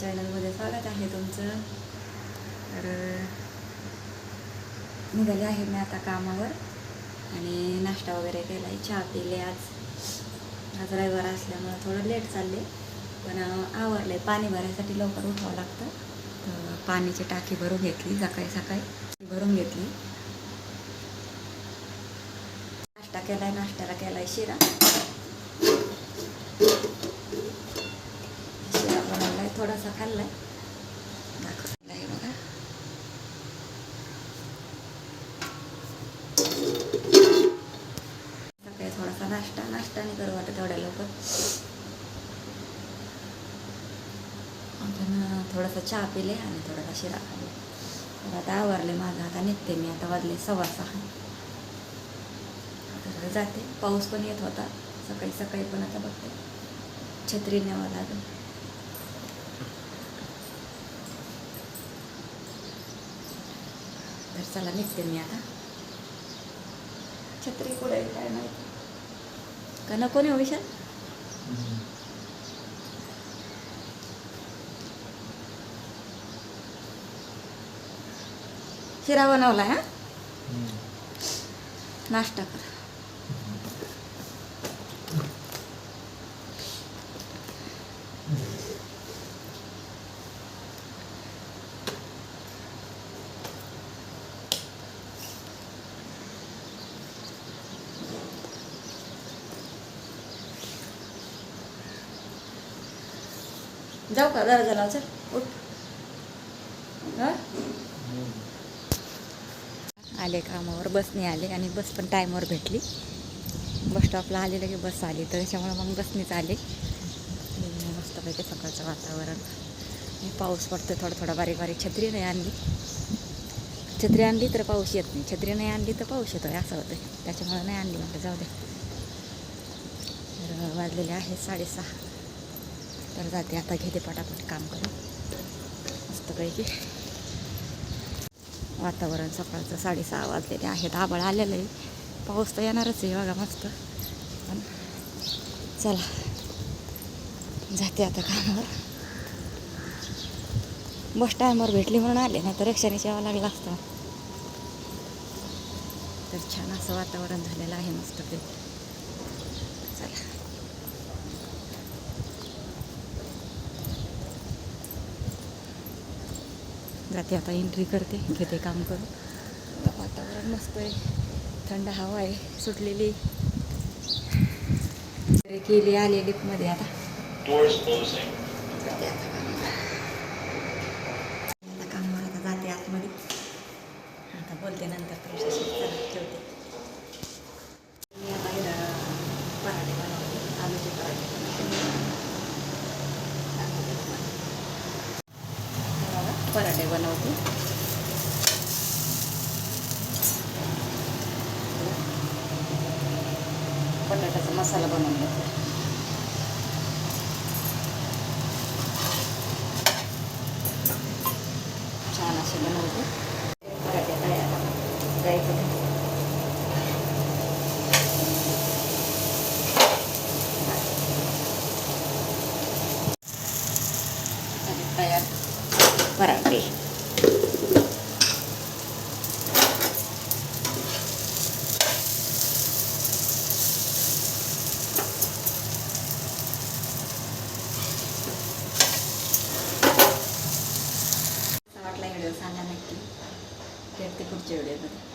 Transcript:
चॅनलमध्ये स्वागत आहे तुमचं. तर निघाले आहे मी आता कामावर आणि नाश्ता वगैरे केला आहे चहा पिले आज. आज रविवार असल्यामुळं थोडं लेट चालले. पण आवरले पाणी भरायसाठी लवकर उठावं लागतं. तर पाण्याची टाकी भरून घेतली सकाळी सकाळी भरून घेतली. नाश्ता केला आहे नाश्त्याला केला आहे शिरा. बनवलाय थोडासा खाल्लाय. आहे बघा. सकाळी थोडासा नाश्ता नाश्ता नाही करू वाटत तेवढ्या लवकर. आपण थोडासा चहा पिले आणि थोडासा शिरा खाल्ला. आता आवरले माझं आता निघते मी. आता वाजले सव्वा सहा. तर जाते. पाऊस पण येत होता. सकाळी सकाळी पण आता बघते. छत्री न्यावं लागेल. तर चला निघते मी आता? छत्री कुठे आहे काय माहिती. का नको नाही विशाल? शिरा बनवला हा? नाश्ता कर. जाऊ का जरा जरा चल उठ. आले कामावर बसने आले आणि बस पण टाईमवर भेटली. बस स्टॉपला आलेलं की बस आली. तर त्याच्यामुळे मग बसनेच आले. मस्तपैकी सकाळचं वातावरण. पाऊस पडतो थोडा थोडा बारीक बारीक. छत्री नाही आणली. छत्री आणली तर पाऊस येत नाही. छत्री नाही आणली तर पाऊस येतोय असं होतं त्याच्यामुळे नाही आणली म्हटलं जाऊ दे. तर वाजलेले आहे साडेसहा. तर जाते. आता घेते पटापट काम करून. मस्तपैकी. वातावरण सकाळचं साडेसहा वाजलेले आहेत आबळ आलेलं आहे. पाऊस तर येणारच आहे बघा मस्त. पण चला. जाते आता कामावर. बस टायमवर भेटली म्हणून आले नाही तर रिक्षाने यावं लागलं असतं. तर छान असं वातावरण झालेलं आहे मस्त ते चला जाते आता एंट्री करते. घेते काम करून. वातावरण मस्त आहे. थंड हवा आहे. सुटलेली. तरी केली आली लिफ्टमध्ये आता. आता कामावर आता जाते आतमध्ये. आता बोलते नंतर. तुमच्याशी चला సూపర్ అండి వన్ అవుతుంది పొటాటో మసాలా బనాలి చాలా సులభమవుతుంది పొటాటో తయారు. డ్రై పొటాటో తయారు. വറവട്ടെ സാധാരണ എടുത്ത് പിടിച്ചു വിടുന്നത്